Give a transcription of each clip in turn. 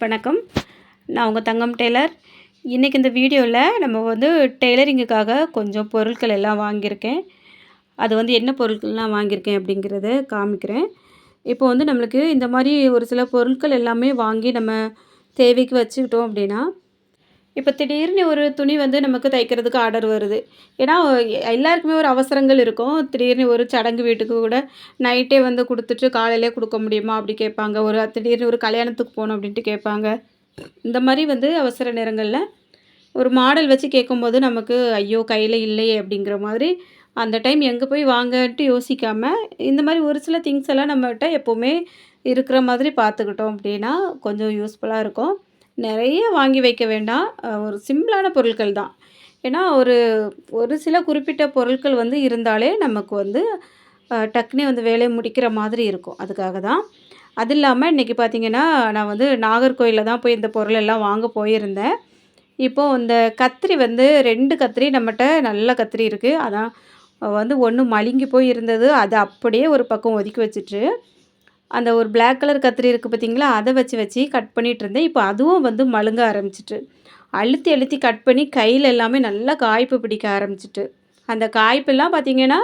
வணக்கம். நான் உங்கள் தங்கம் டெய்லர். இன்றைக்கி இந்த வீடியோவில் நம்ம வந்து டெய்லரிங்குக்காக கொஞ்சம் பொருட்கள் எல்லாம் வாங்கியிருக்கேன். அது வந்து என்ன பொருட்கள்லாம் வாங்கியிருக்கேன் அப்படிங்கிறத காமிக்கிறேன். இப்போ வந்து நம்மளுக்கு இந்த மாதிரி ஒரு சில பொருட்கள் எல்லாமே வாங்கி நம்ம தேவைக்கு வச்சுக்கிட்டோம் அப்படின்னா இப்போ திடீர்னு ஒரு துணி வந்து நமக்கு தைக்கிறதுக்கு ஆர்டர் வருது. ஏன்னா எல்லாருக்குமே ஒரு அவசரங்கள் இருக்கும். திடீர்னு ஒரு சடங்கு வீட்டுக்கு கூட நைட்டே வந்து கொடுத்துட்டு காலையிலே கொடுக்க முடியுமா அப்படி கேட்பாங்க. ஒரு திடீர்னு ஒரு கல்யாணத்துக்கு போகணும் அப்படின்ட்டு கேட்பாங்க. இந்த மாதிரி வந்து அவசர நேரங்களில் ஒரு மாடல் வச்சு கேட்கும்போது நமக்கு ஐயோ கையில் இல்லையே அப்படிங்கிற மாதிரி அந்த டைம் எங்கே போய் வாங்கன்ட்டு யோசிக்காமல் இந்த மாதிரி ஒரு சில திங்ஸ் எல்லாம் நம்மகிட்ட எப்போவுமே இருக்கிற மாதிரி பார்த்துக்கிட்டோம் அப்படின்னா கொஞ்சம் யூஸ்ஃபுல்லாக இருக்கும். நிறைய வாங்கி வைக்க வேண்டாம். ஒரு சிம்பிளான பொருட்கள் தான். ஏன்னா ஒரு ஒரு சில குறிப்பிட்ட பொருட்கள் வந்து இருந்தாலே நமக்கு வந்து டக்குனே வந்து வேலையை முடிக்கிற மாதிரி இருக்கும். அதுக்காக தான். அது இல்லாமல் இன்றைக்கி பார்த்திங்கன்னா நான் வந்து நாகர்கோயிலில் தான் போய் இந்த பொருள் எல்லாம் வாங்க போயிருந்தேன். இப்போது இந்த கத்திரி வந்து ரெண்டு கத்திரி நம்மகிட்ட நல்ல கத்திரி இருக்குது அதான் வந்து ஒன்று மழுங்கி போய் இருந்தது அதை அப்படியே ஒரு பக்கம் ஒதுக்கி வச்சுட்டு அந்த ஒரு பிளாக் கலர் கத்திரி இருக்குது பார்த்திங்களா அதை வச்சு வச்சு கட் பண்ணிகிட்டு இருந்தேன். இப்போ அதுவும் வந்து மழுங்க ஆரம்பிச்சிட்டு. அழுத்தி அழுத்தி கட் பண்ணி கையில் எல்லாமே நல்லா காய்ப்பு பிடிக்க ஆரம்பிச்சிட்டு. அந்த காய்ப்பெல்லாம் பார்த்திங்கன்னா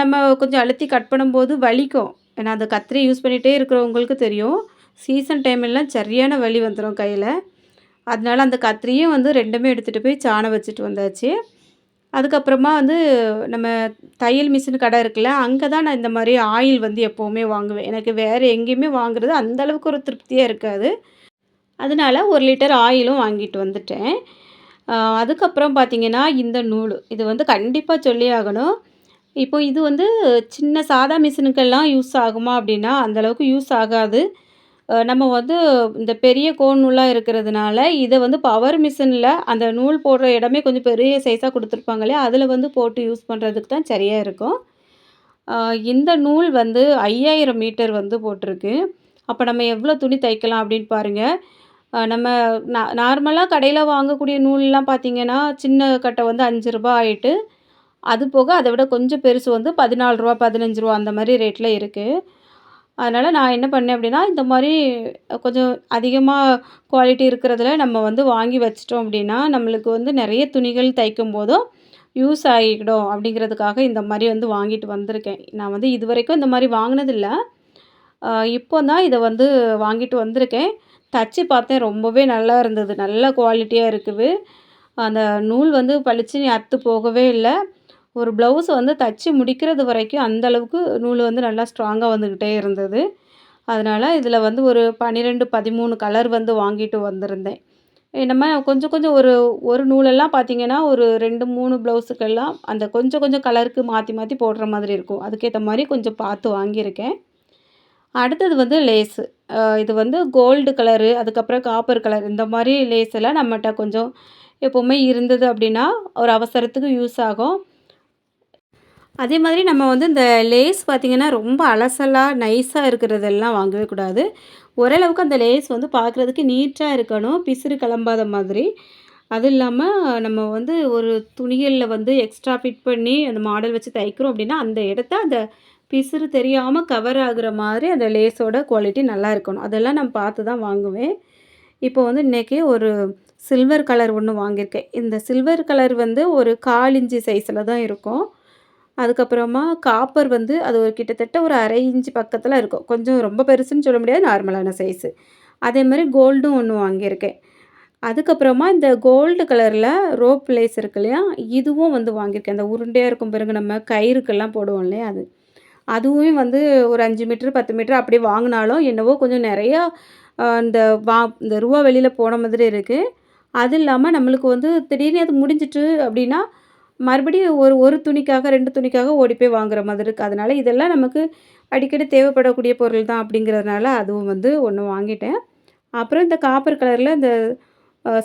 நம்ம கொஞ்சம் அழுத்தி கட் பண்ணும்போது வலிக்கும். ஏன்னா அந்த கத்திரி யூஸ் பண்ணிகிட்டே இருக்கிறவங்களுக்கு தெரியும். சீசன் டைம்லாம் சரியான வலி வந்துடும் கையில். அதனால அந்த கத்திரியும் வந்து ரெண்டுமே எடுத்துகிட்டு போய் சாணம் வச்சுட்டு வந்தாச்சு. அதுக்கப்புறமா வந்து நம்ம தையல் மிஷின் கடை இருக்குல்ல அங்கே தான் நான் இந்த மாதிரி ஆயில் வந்து எப்போவுமே வாங்குவேன். எனக்கு வேறு எங்கேயுமே வாங்குறது அந்தளவுக்கு ஒரு திருப்தியாக இருக்காது. அதனால் ஒரு லிட்டர் ஆயிலும் வாங்கிட்டு வந்துட்டேன். அதுக்கப்புறம் பார்த்திங்கன்னா இந்த நூல். இது வந்து கண்டிப்பாக சொல்லி ஆகணும். இப்போ இது வந்து சின்ன சாதா மிஷினுக்கெல்லாம் யூஸ் ஆகுமா அப்படின்னா அந்தளவுக்கு யூஸ் ஆகாது. நம்ம வந்து இந்த பெரிய கோன் நூலாக இருக்கிறதுனால இதை வந்து பவர் மிஷினில் அந்த நூல் போடுற இடமே கொஞ்சம் பெரிய சைஸாக கொடுத்துருப்பாங்க இல்லையா? அதில் வந்து போட்டு யூஸ் பண்ணுறதுக்கு தான் சரியாக இருக்கும். இந்த நூல் வந்து ஐயாயிரம் மீட்டர் வந்து போட்டிருக்கு. அப்போ நம்ம எவ்வளோ துணி தைக்கலாம் அப்படின்னு பாருங்கள் நம்ம நா நார்மலாக கடையில் வாங்கக்கூடிய நூல்லாம் பார்த்திங்கன்னா சின்ன கட்டை வந்து அஞ்சு ரூபா ஆகிட்டு அது போக அதை விட கொஞ்சம் பெருசு வந்து பதினாலு ரூபா பதினஞ்சு ரூபா அந்த மாதிரி ரேட்டில் இருக்குது அதனால் நான் என்ன பண்ணேன் அப்படின்னா இந்த மாதிரி கொஞ்சம் அதிகமாக குவாலிட்டி இருக்கிறதுல நம்ம வந்து வாங்கி வச்சிட்டோம் அப்படின்னா நம்மளுக்கு வந்து நிறைய துணிகள் தைக்கும் போதும் யூஸ் ஆகிடும் அப்படிங்கிறதுக்காக இந்த மாதிரி வந்து வாங்கிட்டு வந்திருக்கேன். நான் வந்து இது வரைக்கும் இந்த மாதிரி வாங்கினதில்ல. இப்போ தான் இதை வந்து வாங்கிட்டு வந்திருக்கேன். தச்சு பார்த்தேன் ரொம்பவே நல்லா இருந்தது. நல்ல குவாலிட்டியாக இருக்குது. அந்த நூல் வந்து பளிச்சுன்னு அத்து போகவே இல்லை. ஒரு ப்ளவுஸ் வந்து தச்சு முடிக்கிறது வரைக்கும் அந்த அளவுக்கு நூல் வந்து நல்லா ஸ்ட்ராங்காக வந்துக்கிட்டே இருந்தது. அதனால் இதில் வந்து ஒரு பன்னிரெண்டு பதிமூணு கலர் வந்து வாங்கிட்டு வந்திருந்தேன். நம்ம கொஞ்சம் கொஞ்சம் ஒரு ஒரு நூலெல்லாம் பார்த்திங்கன்னா ஒரு ரெண்டு மூணு ப்ளவுஸுக்கெல்லாம் அந்த கொஞ்சம் கொஞ்சம் கலருக்கு மாற்றி மாற்றி போடுற மாதிரி இருக்கும். அதுக்கேற்ற மாதிரி கொஞ்சம் பார்த்து வாங்கியிருக்கேன். அடுத்தது வந்து லேஸு இது வந்து கோல்டு கலரு அதுக்கப்புறம் காப்பர் கலர் இந்த மாதிரி லேஸ் எல்லாம் நம்மகிட்ட கொஞ்சம் எப்போவுமே இருந்தது அப்படின்னா ஒரு அவசரத்துக்கு யூஸ் ஆகும். அதே மாதிரி நம்ம வந்து இந்த லேஸ் பார்த்திங்கன்னா ரொம்ப அலசலாக நைஸாக இருக்கிறதெல்லாம் வாங்கவே கூடாது. ஓரளவுக்கு அந்த லேஸ் வந்து பார்க்குறதுக்கு நீட்டாக இருக்கணும் பிசுறு கிளம்பாத மாதிரி. அது இல்லாமல் நம்ம வந்து ஒரு துணிகளில் வந்து எக்ஸ்ட்ரா ஃபிட் பண்ணி அந்த மாடல் வச்சு தைக்கிறோம் அப்படின்னா அந்த இடத்த அந்த பிசுறு தெரியாமல் கவர் ஆகுற மாதிரி அந்த லேஸோட குவாலிட்டி நல்லா இருக்கணும். அதெல்லாம் நான் பார்த்து தான் வாங்குவேன். இப்போ வந்து இன்றைக்கி ஒரு சில்வர் கலர் ஒன்று வாங்கியிருக்கேன். இந்த சில்வர் கலர் வந்து ஒரு கால் இஞ்சி சைஸில் தான் இருக்கும். அதுக்கப்புறமா காப்பர் வந்து அது ஒரு கிட்டத்தட்ட ஒரு அரை இன்ச்சு பக்கத்தில் இருக்கும். கொஞ்சம் ரொம்ப பெருசுன்னு சொல்ல முடியாது நார்மலான சைஸு அதே மாதிரி கோல்டும் ஒன்று வாங்கியிருக்கேன். அதுக்கப்புறமா இந்த கோல்டு கலரில் ரோப் லேஸ் இருக்கு இல்லையா இதுவும் வந்து வாங்கியிருக்கேன். அந்த உருண்டையாக இருக்கும் பிறகு நம்ம கயிறுக்கெல்லாம் போடுவோம் இல்லையா அது. அதுவும் வந்து ஒரு அஞ்சு மீட்ரு பத்து மீட்ரு அப்படியே வாங்கினாலும் என்னவோ கொஞ்சம் நிறையா இந்த வா இந்த ரூபா வெளியில் போன மாதிரி இருக்குது அது இல்லாமல் நம்மளுக்கு வந்து திடீர்னு அது முடிஞ்சிட்டு அப்படின்னா மறுபடியும் ஒரு ஒரு துணிக்காக ரெண்டு துணிக்காக ஓடி போய் வாங்குற மாதிரி இருக்குது அதனால் இதெல்லாம் நமக்கு அடிக்கடி தேவைப்படக்கூடிய பொருள் தான் அப்படிங்கிறதுனால அதுவும் வந்து ஒன்று வாங்கிட்டேன். அப்புறம் இந்த காப்பர் கலரில் இந்த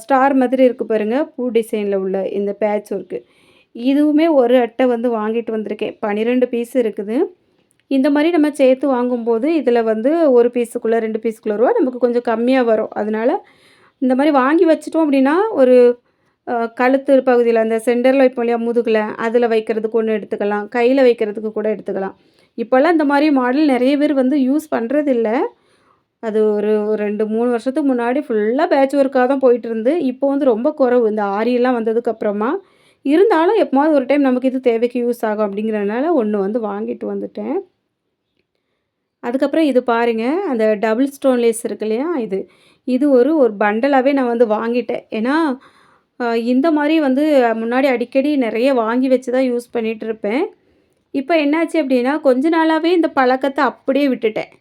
ஸ்டார் மாதிரி இருக்குது பாருங்கள் பூ டிசைனில் உள்ள இந்த பேட்ச் ஒர்க்கு இதுவுமே ஒரு அட்டை வந்து வாங்கிட்டு வந்திருக்கேன். பன்னிரெண்டு பீஸ் இருக்குது. இந்த மாதிரி நம்ம சேர்த்து வாங்கும்போது இதில் வந்து ஒரு பீஸுக்குள்ளே ரெண்டு பீஸுக்குள்ளே ரூபா நமக்கு கொஞ்சம் கம்மியாக வரும். அதனால் இந்த மாதிரி வாங்கி வச்சிட்டோம் அப்படின்னா ஒரு கழுத்து பகுதியில் அந்த சென்டரில் வைப்போம் இல்லையா முதுகில் அதில் வைக்கிறதுக்கு ஒன்று எடுத்துக்கலாம் கையில் வைக்கிறதுக்கு கூட எடுத்துக்கலாம் இப்போல்லாம் இந்த மாதிரி மாடல் நிறைய பேர் வந்து யூஸ் பண்ணுறதில்ல அது ஒரு ரெண்டு மூணு வருஷத்துக்கு முன்னாடி ஃபுல்லாக பேட்ச் ஒர்க்காக தான் போயிட்டுருந்து. இப்போ வந்து ரொம்ப குறைவு. இந்த ஆரியெல்லாம் வந்ததுக்கப்புறமா. இருந்தாலும் எப்போது ஒரு டைம் நமக்கு இது தேவைக்கு யூஸ் ஆகும் அப்படிங்கிறதுனால ஒன்று வந்து வாங்கிட்டு வந்துட்டேன். அதுக்கப்புறம் இது பாருங்கள் அந்த டபுள் ஸ்டோன் லேஸ் இருக்கு இல்லையா? இது. இது ஒரு ஒரு பண்டலாகவே நான் வந்து வாங்கிட்டேன். ஏன்னா, இந்த மாதிரி வந்து முன்னாடி அடிக்கடி நிறைய வாங்கி வச்சு தான் யூஸ் பண்ணிட்டுருப்பேன். இப்போ என்னாச்சு அப்படின்னா கொஞ்ச நாளாகவே இந்த பழக்கத்தை அப்படியே விட்டுட்டேன்.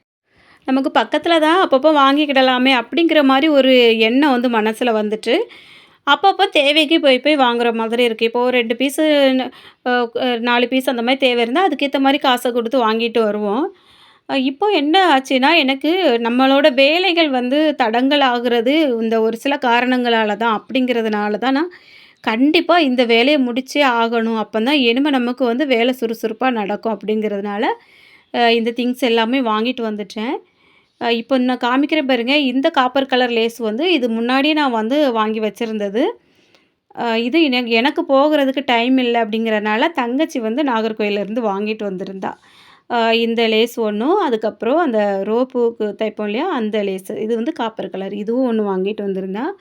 நமக்கு பக்கத்தில் தான் அப்பப்போ வாங்கிக்கிடலாமே அப்படிங்கிற மாதிரி ஒரு எண்ணம் வந்து மனசில் வந்துட்டு, அப்பப்போ தேவைக்கு போய் போய் வாங்குற மாதிரி இருக்குது இப்போது ரெண்டு பீஸு நாலு பீஸ் அந்த மாதிரி தேவை இருந்தால் அதுக்கேற்ற மாதிரி காசை கொடுத்து வாங்கிட்டு வருவோம். இப்போ என்ன ஆச்சுன்னா, எனக்கு நம்மளோட வேலைகள் வந்து தடங்கல் ஆகுறது இந்த ஒரு சில காரணங்களால தான் அப்படிங்கிறதுனால தான் நான் கண்டிப்பா இந்த வேலைய முடிச்சே ஆகணும். அப்பதான் இனிமே நமக்கு வந்து வேலை சுறுசுறுப்பா நடக்கும் அப்படிங்கிறதுனால, அ இந்த திங்ஸ் எல்லாமே வாங்கிட்டு வந்துட்டேன். அ இப்போ நான் காமிக்கிறேன் பாருங்க. இந்த காப்பர் கலர் லேஸ் வந்து இது முன்னாடியே நான் வந்து வாங்கி வச்சிருந்தது. அ இது எனக்கு எனக்கு போகிறதுக்கு டைம் இல்ல அப்படிங்கிறனால, தங்கச்சி வந்து நாகர்கோயிலேருந்து வாங்கிட்டு வந்திருந்தா. இந்த லேஸ் ஒன்றும் அதுக்கப்புறம் அந்த ரோப்புக்கு தைப்போம் இல்லையா? அந்த லேஸு. இது வந்து காப்பர் கலர். இதுவும் ஒன்று வாங்கிட்டு வந்திருந்தேன்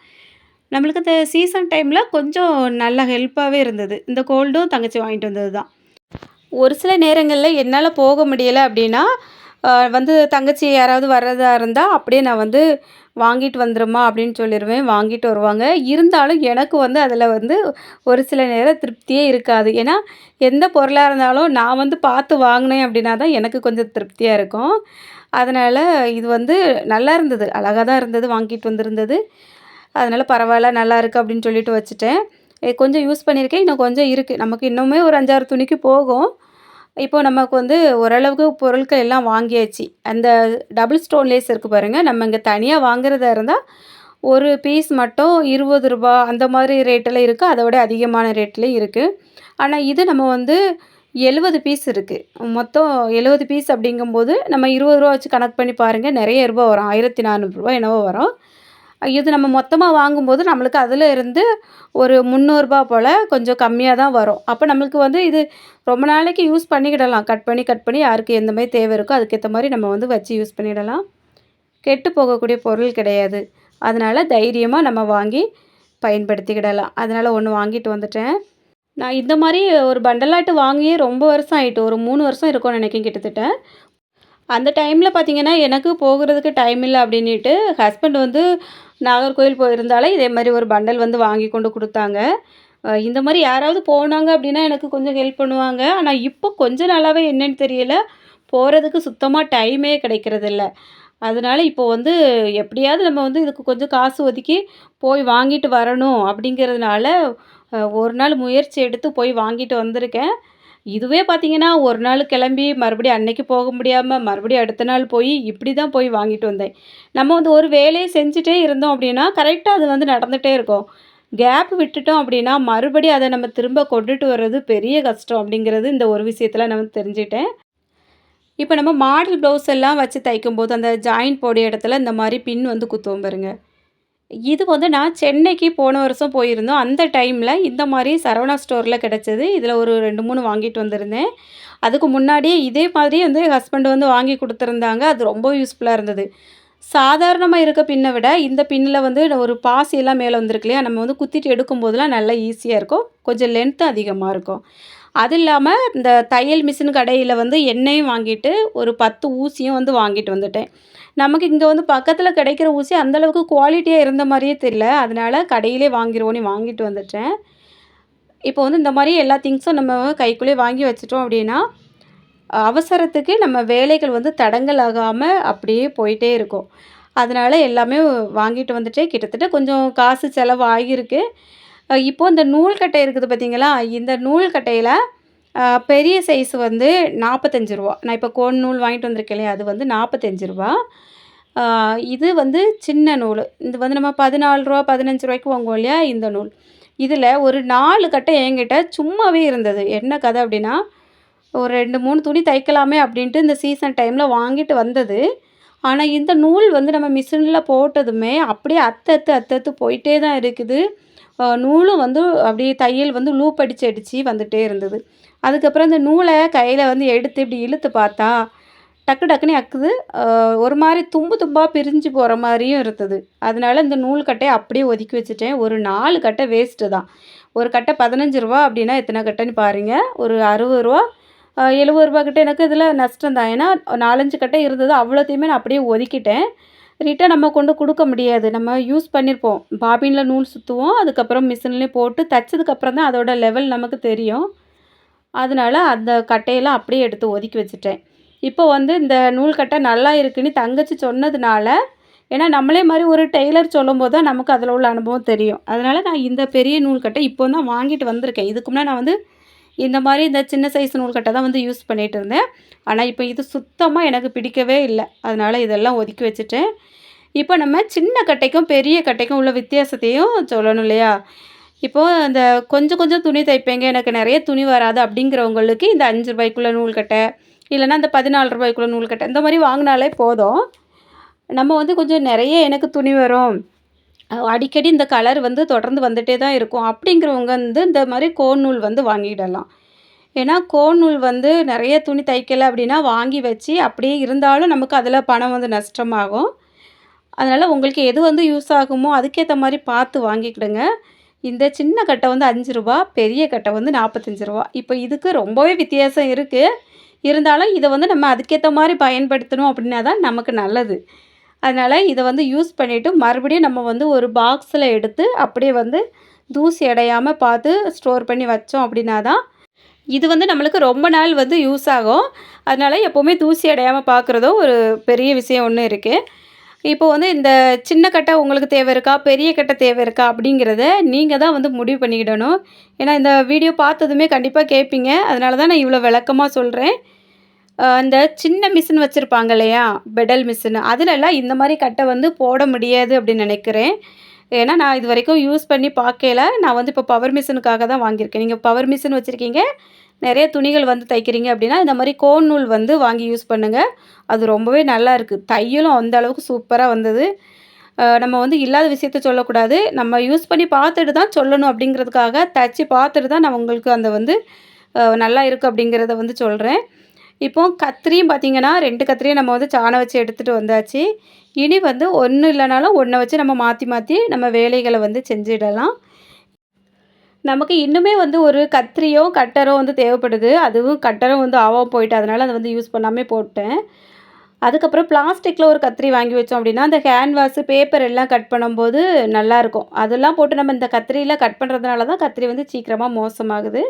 நம்மளுக்கு இந்த சீசன் டைமில் கொஞ்சம் நல்ல ஹெல்ப்பாகவே இருந்தது. இந்த கோல்டும் தங்கச்சி வாங்கிட்டு வந்தது தான். ஒரு சில நேரங்களில் என்னால் போக முடியலை அப்படின்னா, வந்து தங்கச்சி யாராவது வர்றதா இருந்தால் அப்படியே நான் வந்து "வாங்கிட்டு வந்துடுமா அப்படின்னு சொல்லிடுவேன் வாங்கிட்டு வருவாங்க. இருந்தாலும் எனக்கு வந்து அதில் வந்து ஒரு சில நேரம் திருப்தியே இருக்காது. ஏன்னா, எந்த பொருளாக இருந்தாலும் நான் வந்து பார்த்து வாங்கினேன் அப்படின்னா தான் எனக்கு கொஞ்சம் திருப்தியாக இருக்கும். அதனால் இது வந்து நல்லா இருந்தது. அழகாக தான் இருந்தது. வாங்கிட்டு வந்திருந்தது. பரவாயில்ல நல்லா இருக்குது அப்படின்னு சொல்லிட்டு வச்சுட்டேன். கொஞ்சம் யூஸ் பண்ணியிருக்கேன். இன்னும் கொஞ்சம் இருக்குது நமக்கு இன்னுமே ஒரு 5, 6 துணிக்கு போகும். இப்போ நமக்கு வந்து ஓரளவுக்கு பொருட்கள் எல்லாம் வாங்கியாச்சு. அந்த டபுள் ஸ்டோன் லேஸ் இருக்குது பாருங்கள் நம்ம இங்கே தனியாக வாங்குறதா இருந்தால் ஒரு பீஸ் மட்டும் இருபது ரூபா அந்த மாதிரி ரேட்டெல்லாம் இருக்குது அதை விட அதிகமான ரேட்டில் இருக்குது ஆனால் இது நம்ம வந்து 70 பீஸ் இருக்குது மொத்தம் 70 பீஸ் அப்படிங்கும்போது, நம்ம இருபது ரூபா வச்சு கணக்கு பண்ணி பாருங்கள் நிறைய ரூபா வரும். ஆயிரத்தி நானூறுரூவா என்னவோ வரும். இது நம்ம மொத்தமாக வாங்கும்போது நம்மளுக்கு அதில் இருந்து ஒரு முந்நூறுபா போல் கொஞ்சம் கம்மியாக தான் வரும். அப்போ நம்மளுக்கு வந்து இது ரொம்ப நாளைக்கு யூஸ் பண்ணிக்கிடலாம். கட் பண்ணி, கட் பண்ணி யாருக்கு எந்த மாதிரி தேவை இருக்கோ, அதுக்கேற்ற மாதிரி நம்ம வந்து வச்சு யூஸ் பண்ணிடலாம். கெட்டு போகக்கூடிய பொருள் கிடையாது. அதனால் தைரியமாக நம்ம வாங்கி பயன்படுத்திக்கிடலாம். அதனால ஒன்று வாங்கிட்டு வந்துட்டேன். நான் இந்த மாதிரி ஒரு பண்டலாட்டு வாங்கியே ரொம்ப வருஷம் ஆகிட்டு ஒரு மூணு வருஷம் இருக்கும்னு நெனைக்கிறேன் கிட்டத்தட்ட. அந்த டைமில் பார்த்தீங்கன்னா, எனக்கு போகிறதுக்கு டைம் இல்லை அப்படின்ட்டு ஹஸ்பண்ட் வந்து நாகர்கோயில் போயிருந்தாலே இதே மாதிரி ஒரு பண்டல் வந்து வாங்கி கொண்டு கொடுத்தாங்க இந்த மாதிரி யாராவது போனாங்க அப்படின்னா, எனக்கு கொஞ்சம் ஹெல்ப் பண்ணுவாங்க. ஆனால் இப்போ கொஞ்ச நாளாகவே என்னன்னு தெரியல, போகிறதுக்கு சுத்தமாக டைமே கிடைக்கிறதில்ல. அதனால் இப்போ வந்து எப்படியாவது நம்ம வந்து இதுக்கு கொஞ்சம் காசு ஒதுக்கி போய் வாங்கிட்டு வரணும் அப்படிங்கிறதுனால, ஒரு நாள் முயற்சி எடுத்து போய் வாங்கிட்டு வந்திருக்கேன். இதுவே பார்த்தீங்கன்னா, ஒரு நாள் கிளம்பி மறுபடியும் அன்னைக்கு போக முடியாமல் மறுபடியும் அடுத்த நாள் போய் இப்படி தான் போய் வாங்கிட்டு வந்தேன். நம்ம வந்து ஒரு வேலையை செஞ்சுட்டே இருந்தோம் அப்படின்னா, கரெக்டாக அது வந்து நடந்துகிட்டே இருக்கும். கேப் விட்டுட்டோம் அப்படின்னா, மறுபடியும் அதை நம்ம திரும்ப கொண்டுட்டு வர்றது பெரிய கஷ்டம் அப்படிங்கிறது இந்த ஒரு விஷயத்துல நான் வந்து தெரிஞ்சுட்டேன். இப்போ நம்ம மாடல் ப்ளவுஸ் எல்லாம் வச்சு தைக்கும்போது, அந்த ஜாயிண்ட் போட இடத்துல இந்த மாதிரி பின் வந்து குத்துவோம் பாருங்கள் இது வந்து நான் சென்னைக்கு போன வருஷம் போயிருந்தோம். அந்த டைமில் இந்த மாதிரி சரவணா ஸ்டோரில் கிடச்சிது இதில் ஒரு 2, 3 வாங்கிட்டு வந்திருந்தேன். அதுக்கு முன்னாடியே இதே மாதிரி வந்து ஹஸ்பண்ட் வந்து வாங்கி கொடுத்துருந்தாங்க அது ரொம்ப யூஸ்ஃபுல்லாக இருந்தது. சாதாரணமாக இருக்க பின்னை விட, இந்த பின்னில் வந்து ஒரு பாசியெல்லாம் மேலே வந்திருக்கு இல்லையா? நம்ம வந்து குத்திட்டு எடுக்கும்போதெல்லாம் நல்லா ஈஸியாக இருக்கும். கொஞ்சம் லென்த்தும் அதிகமாக இருக்கும். அது இல்லாமல் இந்த தையல் மிஷின் கடையில் வந்து எண்ணெயும் வாங்கிட்டு, ஒரு 10 ஊசியும் வந்து வாங்கிட்டு வந்துட்டேன். நமக்கு இங்கே வந்து பக்கத்தில் கிடைக்கிற ஊசி அந்தளவுக்கு குவாலிட்டியாக இருந்த மாதிரியே தெரியல. அதனால் கடையிலே வாங்கிடுவோன்னு வாங்கிட்டு வந்துட்டேன். இப்போ வந்து இந்த மாதிரி எல்லா திங்ஸும் நம்ம கைக்குள்ளேயே வாங்கி வச்சுட்டோம் அப்படின்னா, அவசரத்துக்கு நம்ம வேலைகள் வந்து தடங்கல் ஆகாமல் அப்படியே போயிட்டே இருக்கும். அதனால் எல்லாமே வாங்கிட்டு வந்துட்டேன். கிட்டத்தட்ட கொஞ்சம் காசு செலவு ஆகியிருக்கு. இப்போது இப்போ இந்த நூல்கட்டை இருக்குது பார்த்தீங்களா? இந்த நூல்கட்டையில் பெரிய சைஸ் வந்து நாற்பத்தஞ்சு ரூபா நான் இப்போ கோன் நூல் வாங்கிட்டு வந்திருக்கேன் இல்லையா? அது வந்து நாற்பத்தஞ்சு ரூபா இது வந்து சின்ன நூல் இது வந்து நம்ம பதினாலு ரூபா பதினஞ்சு ரூபாய்க்கு வாங்குவோம் இல்லையா? இந்த நூல். இதில் ஒரு நாலு கட்டை என்கிட்ட சும்மாவே இருந்தது. என்ன கதை அப்படின்னா, ஒரு 2, 3 துணி தைக்கலாமே அப்படின்ட்டு இந்த சீசன் டைமில் வாங்கிட்டு வந்தது. ஆனால் இந்த நூல் வந்து நம்ம மிஷினில் போட்டதுமே அப்படியே அத்து அத்து அத்து அத்து போயிட்டே தான் இருக்குது. நூலும் வந்து அப்படியே தையல் வந்து லூப் அடிச்சு அடிச்சு வந்துகிட்டே இருந்தது. அதுக்கப்புறம் அந்த நூலை கையில் வந்து எடுத்து இப்படி இழுத்து பார்த்தா, டக்கு டக்குன்னு அக்குது. ஒரு மாதிரி தும்பு தும்பாக பிரிஞ்சு போகிற மாதிரியும் இருந்தது. அதனால இந்த நூல் கட்டையை அப்படியே ஒதுக்கி வச்சுட்டேன். ஒரு நாலு கட்டை வேஸ்ட்டு தான். ஒரு கட்டை பதினஞ்சு ரூபா அப்படின்னா எத்தனை கட்டைன்னு பாருங்கள் ஒரு அறுபது ரூபா எழுபது ரூபா கிட்டே எனக்கு இதில் நஷ்டம் தான். ஏன்னா நாலஞ்சு கட்டை இருந்தது. அவ்வளோத்தையுமே நான் அப்படியே ஒதுக்கிட்டேன். ரிட்டன் நம்ம கொண்டு கொடுக்க முடியாது. நம்ம யூஸ் பண்ணியிருப்போம் பாபினில் நூல் சுற்றுவோம் அதுக்கப்புறம் மிஷின்லேயும் போட்டு தைச்சதுக்கப்புறம் தான் அதோட லெவல் நமக்கு தெரியும். அதனால் அந்த கட்டையெல்லாம் அப்படியே எடுத்து ஒதுக்கி வச்சுட்டேன். இப்போ வந்து இந்த நூல் கட்டை நல்லா இருக்குன்னு தங்கச்சி சொன்னதுனால ஏன்னா நம்மளே மாதிரி ஒரு டெய்லர் சொல்லும்போது தான் நமக்கு அதில் உள்ள அனுபவம் தெரியும். அதனால் நான் இந்த பெரிய நூல் கட்டை இப்போ தான் வாங்கிட்டு வந்திருக்கேன். இதுக்கு முன்னாடி நான் வந்து இந்த மாதிரி இந்த சின்ன சைஸ் நூல்கட்டை தான் வந்து யூஸ் பண்ணிகிட்டு இருந்தேன். ஆனால் இப்போ இது சுத்தமாக எனக்கு பிடிக்கவே இல்லை. அதனால் இதெல்லாம் ஒதுக்கி வச்சுட்டேன். இப்போ நம்ம சின்ன கட்டைக்கும் பெரிய கட்டைக்கும் உள்ள வித்தியாசத்தையும் சொல்லணும் இல்லையா? இப்போது அந்த கொஞ்சம் கொஞ்சம் துணி தைப்பேங்க. எனக்கு நிறைய துணி வராது அப்படிங்கிறவங்களுக்கு இந்த அஞ்சு ரூபாய்க்குள்ள நூல்கட்டை இல்லைனா இல்லைன்னா இந்த பதினாலு ரூபாய்க்குள்ள நூல்கட்டை இந்த மாதிரி வாங்கினாலே போதும். நம்ம வந்து கொஞ்சம் நிறைய எனக்கு துணி வரும். அடிக்கடி இந்த கலர் வந்து தொடர்ந்து வந்துகிட்டே தான் இருக்கும். அப்படிங்கிறவங்க வந்து இந்த மாதிரி கோநூல் நூல் வந்து வாங்கிடலாம். ஏன்னா கோநூல் வந்து நிறைய துணி தைக்கலை அப்படின்னா வாங்கி வச்சு அப்படியே இருந்தாலும் நமக்கு அதில் பணம் வந்து நஷ்டமாகும். அதனால் உங்களுக்கு எது வந்து யூஸ் ஆகுமோ அதுக்கேற்ற மாதிரி பார்த்து வாங்கிக்கிடுங்க. இந்த சின்ன கட்டை வந்து அஞ்சு ரூபா பெரிய கட்டை வந்து நாற்பத்தஞ்சு ரூபா. இப்போ இதுக்கு ரொம்பவே வித்தியாசம் இருக்குது இருந்தாலும் இதை வந்து நம்ம அதுக்கேற்ற மாதிரி பயன்படுத்தணும் அப்படின்னா தான் நமக்கு நல்லது. அதனால் இதை வந்து யூஸ் பண்ணிவிட்டு மறுபடியும் நம்ம வந்து ஒரு பாக்ஸில் எடுத்து அப்படியே வந்து தூசி அடையாமல் பார்த்து ஸ்டோர் பண்ணி வச்சோம் அப்படின்னா தான் இது வந்து நம்மளுக்கு ரொம்ப நாள் வந்து யூஸ் ஆகும். அதனால் எப்போவுமே தூசி அடையாமல் பார்க்குறதும் ஒரு பெரிய விஷயம் ஒன்று இருக்குது இப்போ வந்து இந்த சின்ன கட்டை உங்களுக்கு தேவை இருக்கா பெரிய கட்டை தேவை இருக்கா அப்படிங்கிறத நீங்கள் தான் வந்து முடிவு பண்ணிக்கிடணும். ஏன்னா இந்த வீடியோ பார்த்ததுமே கண்டிப்பாக கேட்பீங்க. அதனால தான் நான் இவ்வளோ விளக்கமாக சொல்கிறேன் அந்த சின்ன மிஷின் வச்சுருப்பாங்க இல்லையா? Pedal machine. அதிலெல்லாம் இந்த மாதிரி கட்டை வந்து போட முடியாது அப்படின்னு நினைக்கிறேன். ஏன்னா நான் இது வரைக்கும் யூஸ் பண்ணி பார்க்கல. நான் வந்து இப்போ பவர் மிஷினுக்காக தான் வாங்கியிருக்கேன். நீங்கள் பவர் மிஷின் வச்சுருக்கீங்க. நிறைய துணிகள் வந்து தைக்கிறீங்க அப்படின்னா இந்த மாதிரி கோன் நூல் வந்து வாங்கி யூஸ் பண்ணுங்கள் அது ரொம்பவே நல்லா இருக்குது தையலும் அந்த அளவுக்கு சூப்பராக வந்தது. நம்ம வந்து இல்லாத விஷயத்த சொல்லக்கூடாது. நம்ம யூஸ் பண்ணி பார்த்துட்டு தான் சொல்லணும் அப்படிங்கிறதுக்காக தச்சு பார்த்துட்டு தான் நான் உங்களுக்கு அந்த வந்து நல்லா இருக்குது அப்படிங்கிறத வந்து சொல்கிறேன் இப்போ கத்திரியும் பார்த்தீங்கன்னா ரெண்டு கத்திரியும் நம்ம வந்து சாணம் வச்சு எடுத்துகிட்டு வந்தாச்சு. இனி வந்து ஒன்று இல்லைனாலும் ஒன்றை வச்சு நம்ம மாற்றி மாற்றி நம்ம வேலைகளை வந்து செஞ்சிடலாம். நமக்கு இன்னுமே வந்து ஒரு கத்திரியோ கட்டரோ வந்து தேவைப்படுது. அதுவும் கட்டரும் வந்து ஆவாக போயிட்டு அதனால் அதை வந்து யூஸ் பண்ணாமல் போட்டேன். அதுக்கப்புறம் பிளாஸ்டிக்கில் ஒரு கத்திரி வாங்கி வச்சோம் அப்படின்னா அந்த கேன்வாஸு பேப்பர் எல்லாம் கட் பண்ணும்போது நல்லாயிருக்கும் அதெல்லாம் போட்டு நம்ம இந்த கத்திரியில் கட் பண்ணுறதுனால தான் கத்திரி வந்து சீக்கிரமாக மோசமாகுது.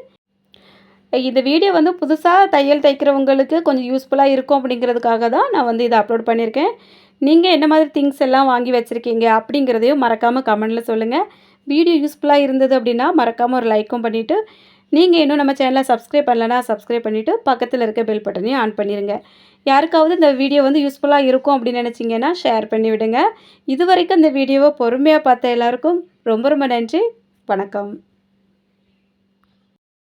இந்த வீடியோ வந்து புதுசாக தையல் தைக்கிறவங்களுக்கு கொஞ்சம் யூஸ்ஃபுல்லாக இருக்கும் அப்படிங்கிறதுக்காக தான் நான் வந்து இதை அப்லோட் பண்ணியிருக்கேன். நீங்கள் என்ன மாதிரி திங்ஸ் எல்லாம் வாங்கி வச்சுருக்கீங்க அப்படிங்கிறதையும் மறக்காமல் கமெண்டில் சொல்லுங்கள் வீடியோ யூஸ்ஃபுல்லாக இருந்தது அப்படின்னா மறக்காமல் ஒரு லைக்கும் பண்ணிவிட்டு நீங்கள் இன்னும் நம்ம சேனலை சப்ஸ்கிரைப் பண்ணலன்னா சப்ஸ்கிரைப் பண்ணிவிட்டு பக்கத்தில் இருக்க பெல் பட்டனையும் ஆன் பண்ணிடுங்க யாருக்காவது இந்த வீடியோ வந்து யூஸ்ஃபுல்லாக இருக்கும் அப்படின்னு நினச்சிங்கன்னா ஷேர் பண்ணி விடுங்க. இது வரைக்கும் இந்த வீடியோவை பொறுமையாக பார்த்த எல்லாருக்கும் ரொம்ப ரொம்ப நன்றி. வணக்கம்.